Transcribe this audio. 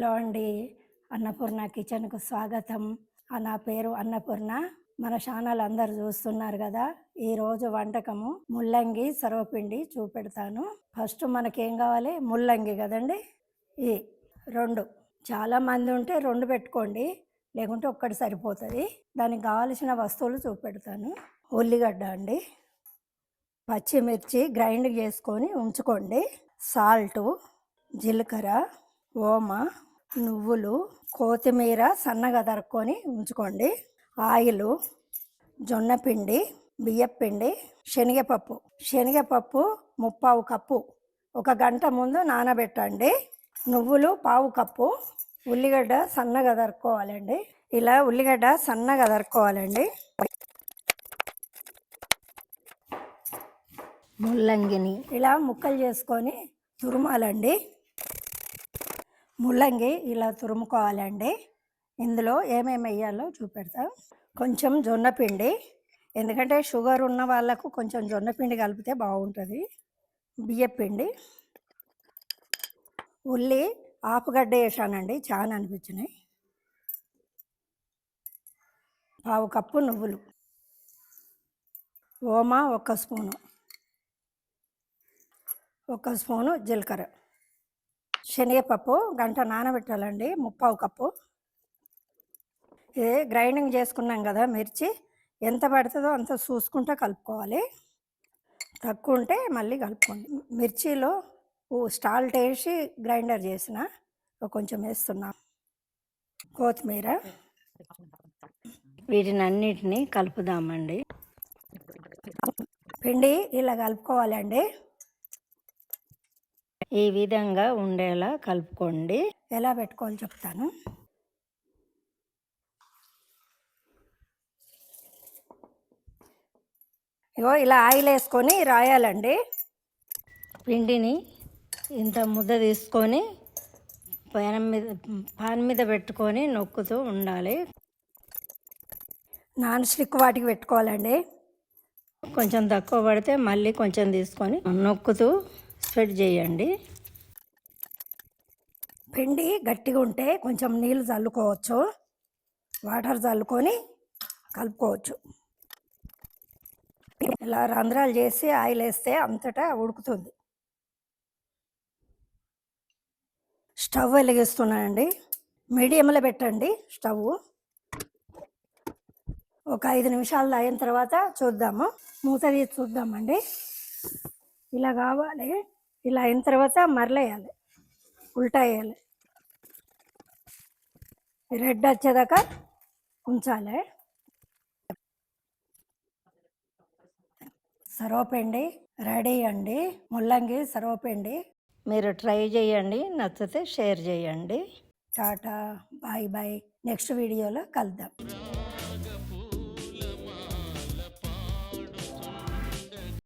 Hello అండి. అన్నపూర్ణ కిచెన్కు స్వాగతం. ఆ నా పేరు అన్నపూర్ణ. మన ఛానల్ అందరు చూస్తున్నారు కదా ఈరోజు వంటకము ముల్లంగి సర్వపిండి చూపెడతాను. ఫస్ట్ మనకేం కావాలి? ముల్లంగి కదండి? ఈ రెండు. చాలా మంది ఉంటే రెండు పెట్టుకోండి లేకుంటే ఒక్కటి సరిపోతుంది. దానికి కావలసిన వస్తువులు చూపెడతాను. ఉల్లిగడ్డ అండి. పచ్చిమిర్చి గ్రైండ్ చేసుకొని ఉంచుకోండి. సాల్టు జీలకర్ర ఓమ నువ్వులు కొత్తిమీర సన్నగా తరుక్కొని ఉంచుకోండి. ఆయిల్ జొన్న పిండి బియ్యపిండి శనగపప్పు. శనగపప్పు ముప్పావు కప్పు. ఒక గంట ముందు నానబెట్టండి. నువ్వులు పావు కప్పు. ఉల్లిగడ్డ సన్నగా తరుక్కోవాలండి. ఇలా ఉల్లిగడ్డ సన్నగా తరుక్కోవాలండి. ముల్లంగిని ఇలా ముక్కలు చేసుకొని తురుమాలండి. ముల్లంగి ఇలా తురుముకోవాలండి. ఇందులో ఏమేమి వేయాలో చూపెడతాం. కొంచెం జొన్నపిండి ఎందుకంటే షుగర్ ఉన్న వాళ్ళకు కొంచెం జొన్నపిండి కలిపితే బాగుంటుంది. బియ్యపిండి ఉల్లి ఆపుగడ్డ వేసానండి చాలా అనిపించినాయి. పావు కప్పు నువ్వులు. ఓమా ఒక స్పూను. ఒక స్పూను జీలకర్ర. శనగపప్పు గంట నానబెట్టాలండి ముప్పావు కప్పు. ఇది గ్రైండింగ్ చేసుకున్నాం కదా మిర్చి ఎంత పడుతుందో అంత చూసుకుంటూ కలుపుకోవాలి. తక్కువ ఉంటే మళ్ళీ కలుపుకోండి. మిర్చిలో స్టాల్ట్ వేసి గ్రైండర్ చేసిన కొంచెం వేస్తున్నా. కొత్తిమీర. వీటిని అన్నిటినీ కలుపుదామండి. పిండి ఇలా కలుపుకోవాలండి. ఈ విధంగా ఉండేలా కలుపుకోండి. ఎలా పెట్టుకోవాలి చెప్తాను. ఇగో ఇలా ఆయిల్ వేసుకొని రాయాలండి. పిండిని ఇంత ముద్ద తీసుకొని పాన్ మీద పాన్ మీద పెట్టుకొని నొక్కుతూ ఉండాలి. నాన్ స్టిక్ వాటికి పెట్టుకోవాలండి. కొంచెం తక్కువ పడితే మళ్ళీ కొంచెం తీసుకొని నొక్కుతూ స్ప్రెడ్ చేయండి. పిండి గట్టిగా ఉంటే కొంచెం నీళ్ళు చల్లుకోవచ్చు. వాటర్ చల్లుకొని కలుపుకోవచ్చు. ఇలా రంధ్రాలు చేసి ఆయిల్ వేస్తే అంతటా ఉడుకుతుంది. స్టవ్ వెలిగిస్తున్నానండి మీడియంలో పెట్టండి స్టవ్. ఒక ఐదు నిమిషాలు అయిన తర్వాత చూద్దాము. మూత తీసి చూద్దామండి. ఇలా కావాలి. ఇలా అయిన తర్వాత మరలేయాలి. ఉల్టా వేయాలి. రెడ్ వచ్చేదాకా ఉంచాలి. సర్వపిండి రెడీ అండి. ముల్లంగి సర్వపిండి. మీరు ట్రై చేయండి. నచ్చితే షేర్ చేయండి. Tata bye bye. నెక్స్ట్ వీడియోలో కలుద్దాం.